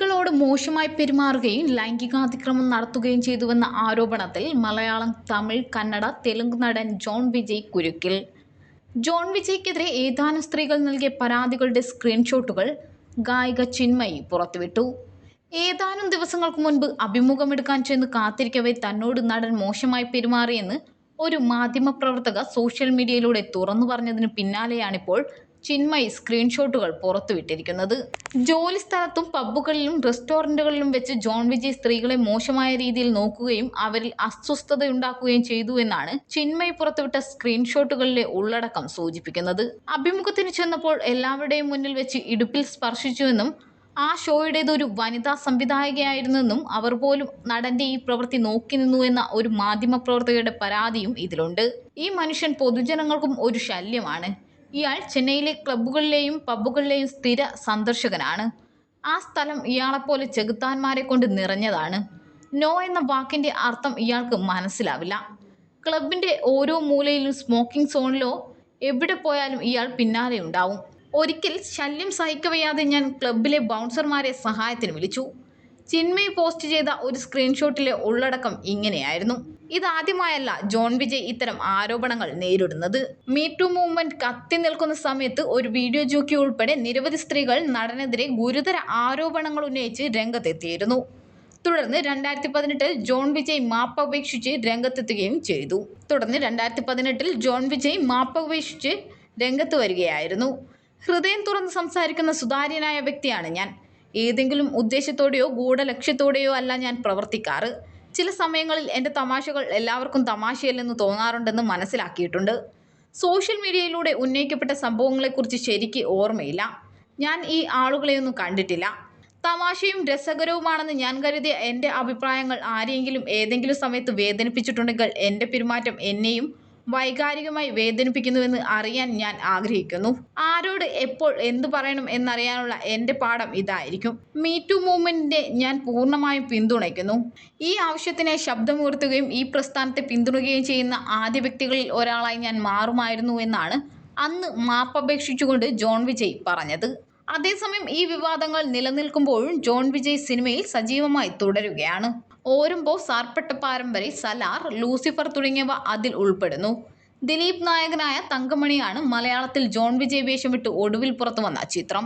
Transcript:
സ്ത്രീകളോട് മോശമായി പെരുമാറുകയും ലൈംഗികാതിക്രമം നടത്തുകയും ചെയ്തുവെന്ന ആരോപണത്തിൽ മലയാളം തമിഴ് കന്നഡ തെലുങ്ക് നടൻ ജോൺ വിജയ് കുരുക്കിൽ. ജോൺ വിജയ്ക്കെതിരെ ഏതാനും സ്ത്രീകൾ നൽകിയ പരാതികളുടെ സ്ക്രീൻഷോട്ടുകൾ ഗായിക ചിന്മയി പുറത്തുവിട്ടു. ഏതാനും ദിവസങ്ങൾക്ക് മുൻപ് അഭിമുഖമെടുക്കാൻ ചെന്ന് കാത്തിരിക്കവേ തന്നോട് നടൻ മോശമായി പെരുമാറിയെന്ന് ഒരു മാധ്യമപ്രവർത്തക സോഷ്യൽ മീഡിയയിലൂടെ തുറന്നു പറഞ്ഞതിന് പിന്നാലെയാണിപ്പോൾ ചിന്മയി സ്ക്രീൻഷോട്ടുകൾ പുറത്തുവിട്ടിരിക്കുന്നത്. ജോലിസ്ഥലത്തും പബ്ബുകളിലും റെസ്റ്റോറന്റുകളിലും വെച്ച് ജോൺ വിജി സ്ത്രീകളെ മോശമായ രീതിയിൽ നോക്കുകയും അവരിൽ അസ്വസ്ഥതയുണ്ടാക്കുകയും ചെയ്തു എന്നാണ് ചിന്മയി പുറത്തുവിട്ട സ്ക്രീൻഷോട്ടുകളിലെ ഉള്ളടക്കം സൂചിപ്പിക്കുന്നത്. അഭിമുഖത്തിന് ചെന്നപ്പോൾ എല്ലാവരുടെയും മുന്നിൽ വെച്ച് ഇടുപ്പിൽ സ്പർശിച്ചുവെന്നും ആ ഷോയുടേത് ഒരു വനിതാ സംവിധായകയായിരുന്നെന്നും അവർ പോലും നടന്റെ ഈ പ്രവൃത്തി നോക്കി നിന്നു എന്ന ഒരു മാധ്യമപ്രവർത്തകയുടെ പരാതിയും ഇതിലുണ്ട്. ഈ മനുഷ്യൻ പൊതുജനങ്ങൾക്കും ഒരു ശല്യമാണ്. ഇയാൾ ചെന്നൈയിലെ ക്ലബ്ബുകളിലെയും പബ്ബുകളിലെയും സ്ഥിര സന്ദർശകനാണ്. ആ സ്ഥലം ഇയാളെപ്പോലെ ചെകുത്താന്മാരെ കൊണ്ട് നിറഞ്ഞതാണ്. നോ എന്ന വാക്കിന്റെ അർത്ഥം ഇയാൾക്ക് മനസ്സിലാവില്ല. ക്ലബിന്റെ ഓരോ മൂലയിലും സ്മോക്കിംഗ് സോണിലോ എവിടെ പോയാലും ഇയാൾ പിന്നാലെ ഉണ്ടാവും. ഒരിക്കൽ ശല്യം സഹിക്കവയ്യാതെ ഞാൻ ക്ലബിലെ ബൗൺസർമാരെ സഹായത്തിന് വിളിച്ചു. ചിന്മയ് പോസ്റ്റ് ചെയ്ത ഒരു സ്ക്രീൻഷോട്ടിലെ ഉള്ളടക്കം ഇങ്ങനെയായിരുന്നു. ഇതാദ്യമായല്ല ജോൺ വിജയ് ഇത്തരം ആരോപണങ്ങൾ നേരിടുന്നത്. മീറ്റു മൂവ്മെന്റ് കത്തി നിൽക്കുന്ന സമയത്ത് ഒരു വീഡിയോ ജോക്കി ഉൾപ്പെടെ നിരവധി സ്ത്രീകൾ നടനെതിരെ ഗുരുതര ആരോപണങ്ങൾ ഉന്നയിച്ച് രംഗത്തെത്തിയിരുന്നു. തുടർന്ന് രണ്ടായിരത്തി പതിനെട്ടിൽ ജോൺ വിജയ് മാപ്പ് അപേക്ഷിച്ച് രംഗത്തെത്തുകയും ചെയ്തു. തുടർന്ന് രണ്ടായിരത്തി പതിനെട്ടിൽ ജോൺ വിജയ് മാപ്പ് അപേക്ഷിച്ച് രംഗത്ത് വരികയായിരുന്നു. ഹൃദയം തുറന്ന് സംസാരിക്കുന്ന സുതാര്യനായ വ്യക്തിയാണ് ഞാൻ. ഏതെങ്കിലും ഉദ്ദേശത്തോടെയോ ഗൂഢലക്ഷ്യത്തോടെയോ അല്ല ഞാൻ പ്രവർത്തിക്കാറ്. ചില സമയങ്ങളിൽ എന്റെ തമാശകൾ എല്ലാവർക്കും തമാശയല്ലെന്ന് തോന്നാറുണ്ടെന്ന് മനസ്സിലാക്കിയിട്ടുണ്ട്. സോഷ്യൽ മീഡിയയിലൂടെ ഉന്നയിക്കപ്പെട്ട സംഭവങ്ങളെക്കുറിച്ച് ശരിക്ക് ഓർമ്മയില്ല. ഞാൻ ഈ ആളുകളെയൊന്നും കണ്ടിട്ടില്ല. തമാശയും രസകരവുമാണെന്ന് ഞാൻ കരുതിയ എന്റെ അഭിപ്രായങ്ങൾ ആരെയെങ്കിലും ഏതെങ്കിലും സമയത്ത് വേദനിപ്പിച്ചിട്ടുണ്ടെങ്കിൽ എന്റെ പെരുമാറ്റം എന്നെയും വൈകാരികമായി വേദനിപ്പിക്കുന്നുവെന്ന് അറിയാൻ ഞാൻ ആഗ്രഹിക്കുന്നു. ആരോട് എപ്പോൾ എന്തു പറയണം എന്നറിയാനുള്ള എന്റെ പാഠം ഇതായിരിക്കും. മീ ടു മൂവ്മെന്റിനെ ഞാൻ പൂർണമായും പിന്തുണയ്ക്കുന്നു. ഈ ആവശ്യത്തിനെ ശബ്ദമുയർത്തുകയും ഈ പ്രസ്ഥാനത്തെ പിന്തുണയ്ക്കുകയും ചെയ്യുന്ന ആദ്യ വ്യക്തികളിൽ ഒരാളായി ഞാൻ മാറുമായിരുന്നു എന്നാണ് അന്ന് മാപ്പപേക്ഷിച്ചുകൊണ്ട് ജോൺ വിജയ് പറഞ്ഞത്. അതേസമയം ഈ വിവാദങ്ങൾ നിലനിൽക്കുമ്പോഴും ജോൺ വിജയ് സിനിമയിൽ സജീവമായി തുടരുകയാണ്. ഓരുമ്പോ സാർപ്പെട്ട പാരമ്പരി സലാർ ലൂസിഫർ തുടങ്ങിയവ അതിൽ ഉൾപ്പെടുന്നു. ദിലീപ് നായകനായ തങ്കമണിയാണ് മലയാളത്തിൽ ജോൺ വിജയ് വേഷം വിട്ട് ഒടുവിൽ പുറത്തു വന്ന ചിത്രം.